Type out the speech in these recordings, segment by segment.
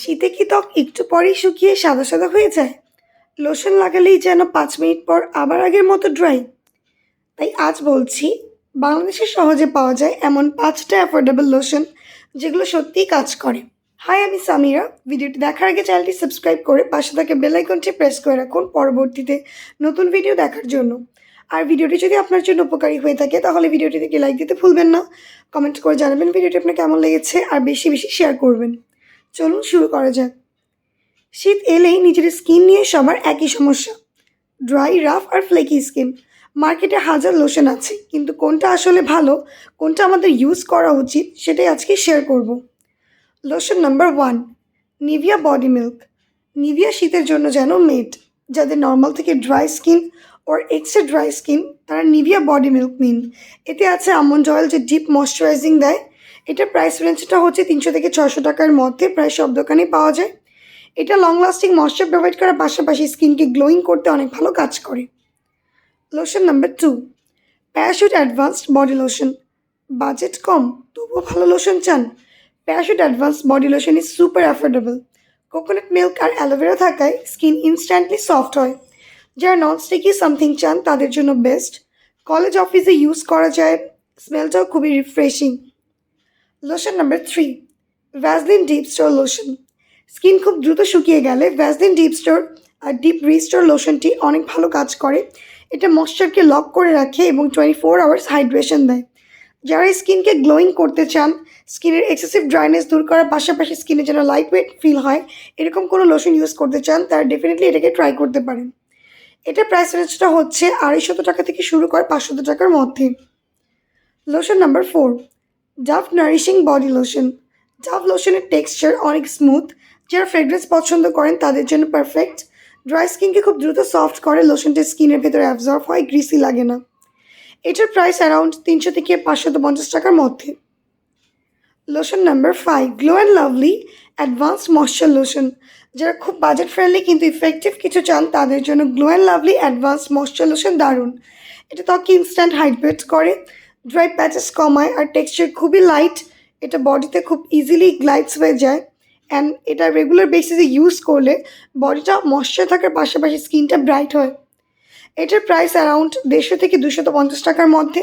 শীতে কি ত্বক একটু পরেই শুকিয়ে সাদা সাদা হয়ে যায়? লোশন লাগালেই যেন পাঁচ মিনিট পর আবার আগের মতো ড্রাই। তাই আজ বলছি, বাংলাদেশে সহজে পাওয়া যায় এমন পাঁচটা অ্যাফোর্ডেবল লোশন যেগুলো সত্যিই কাজ করে। হাই, আমি সামিরা। ভিডিওটি দেখার আগে চ্যানেলটি সাবস্ক্রাইব করে পাশে থাকা বেল আইকনটি প্রেস করে রাখুন পরবর্তীতে নতুন ভিডিও দেখার জন্য। আর ভিডিওটি যদি আপনার জন্য উপকারী হয়ে থাকে, তাহলে ভিডিওটিতে লাইক দিতে ভুলবেন না। কমেন্ট করে জানাবেন ভিডিওটি আপনার কেমন লেগেছে, আর বেশি বেশি শেয়ার করবেন। চলুন শুরু করা যাক। শীত এলেই নিজের স্কিন নিয়ে সবার একই সমস্যা। ড্রাই, রাফ আর ফ্লেকি স্কিন। মার্কেটে হাজার লোশন আছে, কিন্তু কোনটা আসলে ভালো, কোনটা আমাদের ইউজ করা উচিত, সেটাই আজকে শেয়ার করব। Lotion number one Nivea body milk. Nivea শীতের জন্য যেন মেড যাদের নর্মাল থেকে dry skin or extra dry skin তারা নিভিয়া বডি মিল্ক নিন। এতে আছে আমন্ড অয়েল যে ডিপ ময়শ্চারাইজিং দেয় এটার প্রাইস রেঞ্জটা হচ্ছে তিনশো থেকে ছশো টাকার মধ্যে। প্রায় সব দোকানেই পাওয়া যায়। এটা লং লাস্টিং ময়শ্চার প্রোভাইড করার পাশাপাশি স্কিনকে গ্লোয়িং করতে অনেক ভালো কাজ করে। Lotion number two Parachute advanced body lotion budget কম, তবুও ভালো লোশন চান। Parachute advance body lotion is super affordable coconut milk R aloe vera থাকায় স্কিন ইনস্ট্যান্টলি সফট হয়। যারা নন স্টিকি সামথিং চান, তাদের জন্য বেস্ট কলেজ অফিসে ইউজ করা যায়। স্মেলটাও খুবই refreshing lotion number three Vaseline deep store lotion skin খুব দ্রুত শুকিয়ে গেলে ভ্যাসলিন ডিপ স্টোর আর ডিপ রিস্টোর লোশনটি অনেক ভালো কাজ করে। এটা ময়শ্চারকে লক করে রাখে এবং টোয়েন্টি ফোর আওয়ার্স হাইড্রেশন দেয়। যারা স্কিনকে গ্লোয়িং করতে চান, স্কিনের এক্সেসিভ ড্রাইনেস দূর করার পাশাপাশি স্কিনে যেন লাইট ওয়েট ফিল হয়, এরকম কোনো লোশন ইউজ করতে চান, তারা ডেফিনেটলি এটাকে ট্রাই করতে পারেন। এটা প্রাইস রেঞ্জটা হচ্ছে আড়াইশত টাকা থেকে শুরু করে পাঁচশত টাকার মধ্যে। Lotion number four Dove nourishing body lotion Dove লোশনের texture অনেক স্মুথ যারা ফ্রেগ্রেন্স পছন্দ করেন, তাদের জন্য পারফেক্ট ড্রাই স্কিনকে খুব দ্রুত সফট করে লোশনটা স্কিনের ভেতরে অ্যাবজর্ব হয় গ্রিসি লাগে না। এটার প্রাইস অ্যারাউন্ড তিনশো থেকে পাঁচশত পঞ্চাশ টাকার মধ্যে। Lotion number five Glow and Lovely advanced moisture lotion যারা খুব বাজেট ফ্রেন্ডলি কিন্তু ইফেক্টিভ কিছু চান, তাদের জন্য Glow and Lovely advanced moisture lotion দারুণ। এটা ত্বকে ইনস্ট্যান্ট হাইড্রেট করে। ড্রাই প্যাচেস কমায় আর টেক্সচার খুবই লাইট এটা বডিতে খুব ইজিলি গ্লাইডস হয়ে যায় অ্যান্ড এটা রেগুলার বেসিসে ইউজ করলে বডিটা ময়শ্চার থাকার পাশাপাশি স্কিনটা ব্রাইট হয়। এটার প্রাইস অ্যারাউন্ড দেড়শো থেকে দুশত পঞ্চাশ টাকার মধ্যে।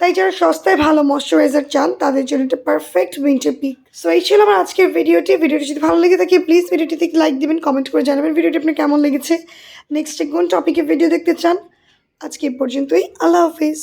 তাই যারা সস্তায় ভালো ময়শ্চারাইজার চান, তাদের জন্য এটা পারফেক্ট উইন্টার পিক সো এই ছিল আমার আজকের ভিডিওটি ভিডিওটি যদি ভালো লেগে থাকে প্লিজ ভিডিওটিতে লাইক দিবেন কমেন্ট করে জানাবেন ভিডিওটি আপনার কেমন লেগেছে। নেক্সট কোন টপিকে ভিডিও দেখতে চান, আজকে পর্যন্তই। আল্লাহ হাফিজ।